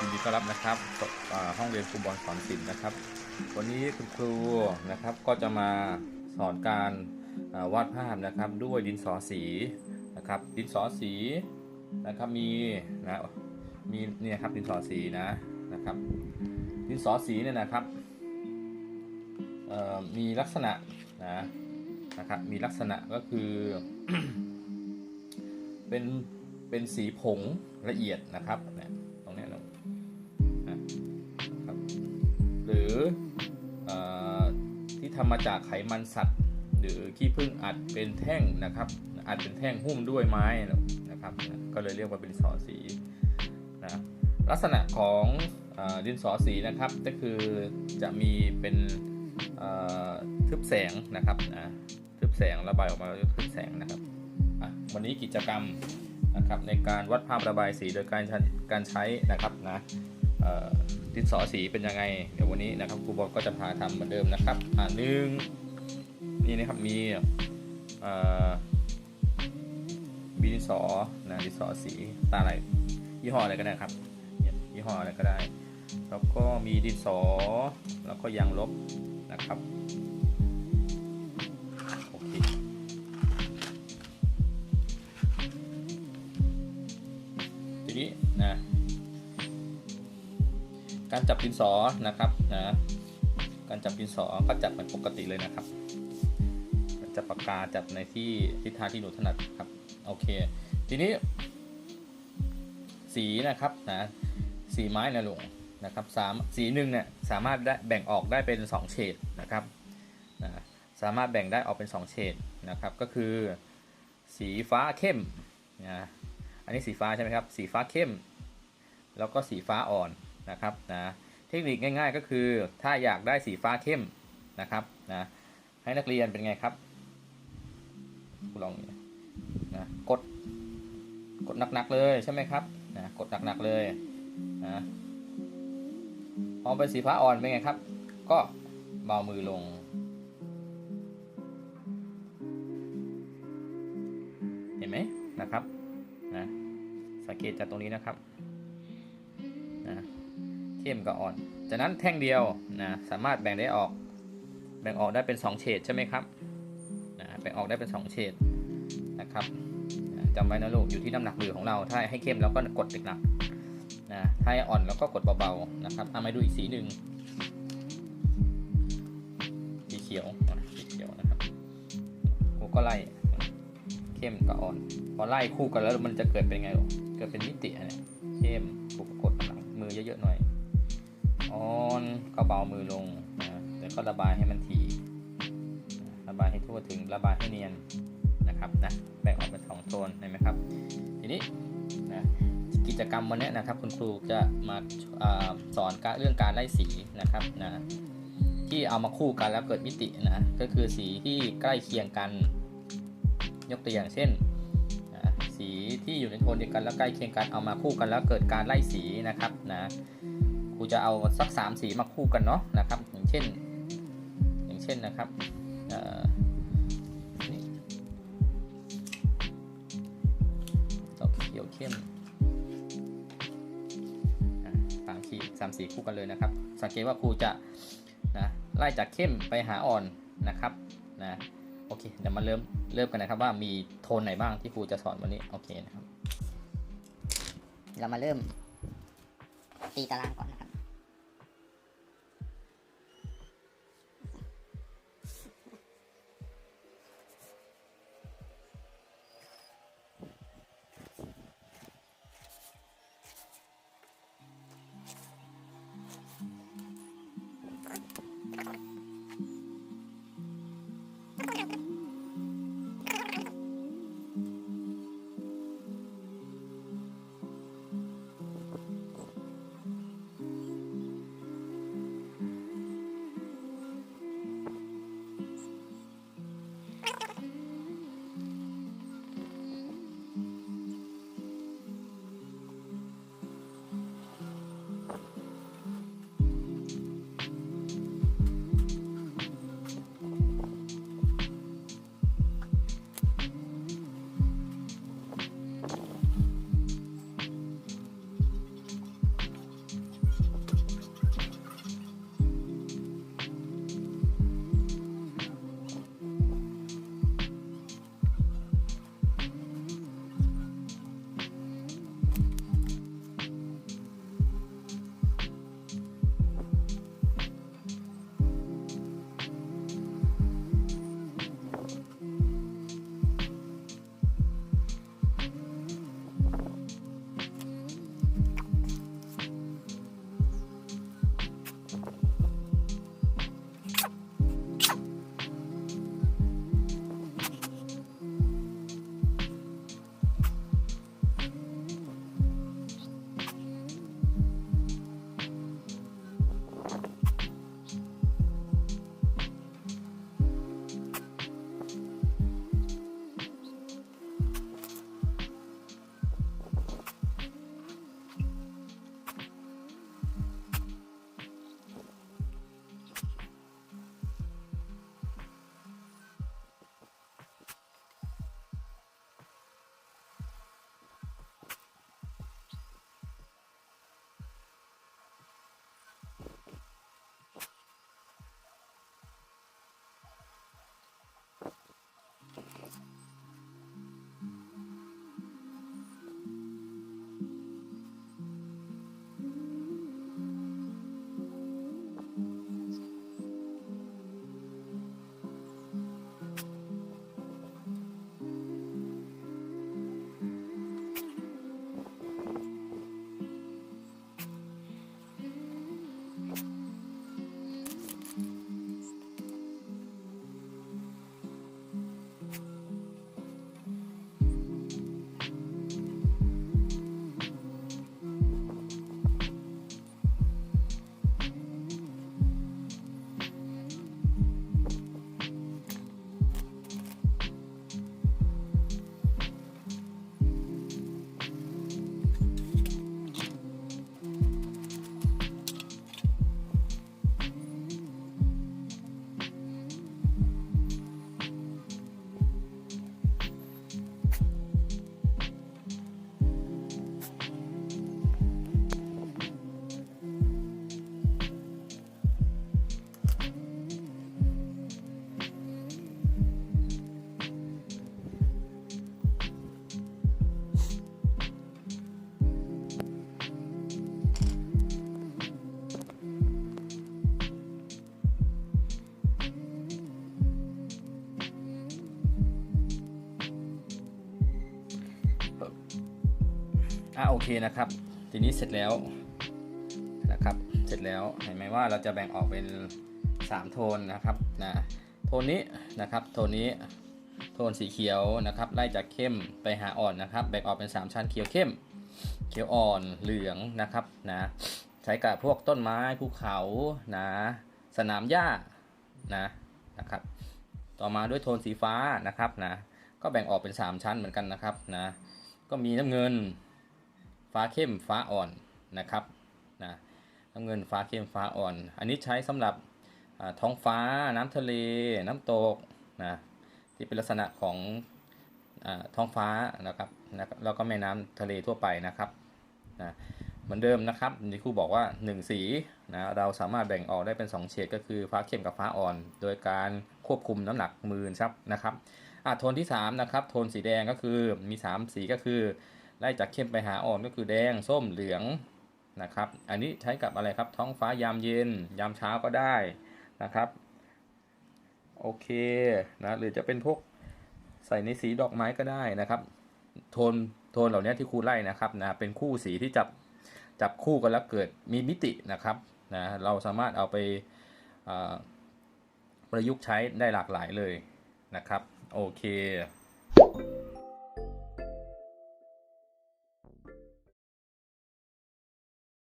ยินดีต้อนรับนะครับห้องเรียนครูบอลสอนศิลป์นะครับ วันนี้คุณครูนะครับก็จะมาสอนการวาดภาพนะครับด้วยดินสอสีนะครับดินสอสีนะครับมีนะมีเนี่ยครับดินสอสีนะนะครับ ดินสอสีเนี่ยนะครับมีลักษณะนะนะครับมีลักษณะก็คือเป็นเป็นสีผงละเอียดนะครับเนี่ย อเอที่ทำมาจากไขมันสัตว์ หรือขี้ผึ้งอัดเป็นแท่งนะครับอัดเป็นแท่งหุ้มด้วยไม้นะครับ ก็เลยเรียกว่าเป็นดินสอสีนะลักษณะของอดินสอสีนะครับก็คือจะมีเป็นทึบแสงนะครับนะทึบแสงระบายออกมาทึบแสงนะครับวันนี้กิจกรรมนะครับในการวัดภาพระบายสีโดยการการใช้นะครับนะ ดินสอสีเป็นยังไง เดี๋ยววันนี้นะครับครูบอลก็จะพาทำเหมือนเดิมนะครับอ่าหนึ่งนี่นะครับมีอ่อมีดินสอนะดินสอสีตาอะไรยี่ห้ออะไรก็ได้ครับเนี่ยยี่ห้ออะไรก็ได้ แล้วก็มีดินสอแล้วก็ยางลบนะครับโอเคทีนี้นะ การจับดินสอนะครับนะการจับดินสอก็จับเหมือนปกติเลยนะครับ จับปากกาจับในที่ทิศทางที่หนูถนัดครับโอเค ทีนี้ สีนะครับนะสีไม้นะลุงนะครับสามสีหนึ่งเนี่ยสามารถได้แบ่งออกได้เป็น 2 เฉดนะครับนะสามารถแบ่งได้ออกเป็น 2 เฉดนะครับ ก็คือ สีฟ้าเข้มนะอันนี้สีฟ้าใช่ไหมครับ สีฟ้าเข้ม แล้วก็สีฟ้าอ่อน นะครับนะเทคนิคง่ายๆก็คือถ้าอยากได้สีฟ้าเข้มนะครับนะให้นักเรียนเป็นไงครับลองนะกดกดหนักๆเลยใช่ไหมครับนะกดหนักๆเลยนะพอเป็นสีฟ้าอ่อนเป็นไงครับ ก็เบามือลงเห็นไหมนะครับนะสังเกตจากตรงนี้นะครับ เข้มกับอ่อน จากนั้นแท่งเดียวนะสามารถแบ่งได้ออก แบ่งออกได้เป็น 2 เฉดใช่ไหมครับนะแบ่งออกได้เป็น 2 เฉดนะครับจำไว้นะลูกอยู่ที่น้ำหนักมือของเรา ถ้าให้เข้มเราก็กดหนักๆนะถ้าให้อ่อนเราก็กดเบาๆนะครับเอามาดูอีกสีหนึ่งสีเขียวสีเขียวนะครับกูก็ไล่เข้มกับอ่อน พอไล่คู่กันแล้วมันจะเกิดเป็นไงลูกเกิดเป็นมิติอะไรเข้มกูก็กดหลังมือเยอะๆหน่อย อ่อนก็เบามือลงนะแต่ก็ระบายให้มันทีระบายให้ทั่วถึงระบายให้เนียนนะครับนะแบ่งออกเป็นสองโซนเห็นไหมครับ ทีนี้นะกิจกรรมวันนี้นะครับ คุณครูจะมาอาสอนการเรื่องการไล่สีนะครับนะที่เอามาคู่กันแล้วเกิดมิตินะก็คือสีที่ใกล้เคียงกันยกตัวอย่างเช่นสีที่อยู่ในโทนเดียวกันแล้วใกล้เคียงกันเอามาคู่กันแล้วเกิดการไล่สีนะครับนะ ครูจะเอาสักสามสีมาคู่กันเนาะนะครับ อย่างเช่น อย่างเช่นนะครับอ่อนี่ดอกเขียวเข้มสามสีสามสีคู่กันเลยนะครับ สังเกตว่าครูจะนะไล่จากเข้มไปหาอ่อนนะครับนะโอเคเดี๋ยวมาเริ่มเริ่มกันนะครับว่ามีโทนไหนบ้างที่ครูจะสอนวันนี้โอเคนะครับ เรามาเริ่มตีตารางก่อน อะโอเคนะครับ ทีนี้เสร็จแล้วนะครับ เสร็จแล้วเห็นไหมว่าเราจะแบ่งออกเป็น 3 โทนนะครับนะโทนนี้นะครับ โทนนี้โทนสีเขียวนะครับ ไล่จากเข้มไปหาอ่อนนะครับ แบ่งออกเป็น 3 ชั้นเขียวเข้ม เขียวอ่อนเหลืองนะครับนะใช้กับพวกต้นไม้ภูเขานะสนามหญ้านะนะครับ ต่อมาด้วยโทนสีฟ้านะครับนะก็แบ่งออกเป็น 3 ชั้นเหมือนกันนะครับนะก็มีน้ำเงิน ฟ้าเข้มฟ้าอ่อนนะครับนะน้ำเงินฟ้าเข้มฟ้าอ่อน อันนี้ใช้สำหรับท้องฟ้าน้ำทะเล น้ำตกนะที่เป็นลักษณะของอท้องฟ้านะครับนะแล้วก็แม่น้ำทะเลทั่วไปนะครับนะเหมือนเดิมนะครับที่ครูบอกว่า 1 สีนะเราสามารถแบ่งออกได้เป็น 2 เฉดก็คือฟ้าเข้มกับฟ้าอ่อน โดยการควบคุมน้ำหนักมือครับนะครับอะโทนที่3นะครับโทนสีแดงก็คือมี 3 สีก็คือ ไล่จากเข้มไปหาอ่อนก็คือแดงส้มเหลืองนะครับ อันนี้ใช้กับอะไรครับ ท้องฟ้ายามเย็น ยามเช้าก็ได้นะครับโอเคนะหรือจะเป็นพวกใส่ในสีดอกไม้ก็ได้นะครับ โทนโทนเหล่านี้ที่ครูไล่นะครับนะเป็นคู่สีที่จับจับคู่กันแล้วเกิดมีมิตินะครับนะเราสามารถเอาไปประยุกต์ใช้ได้หลากหลายเลยนะครับ โอเค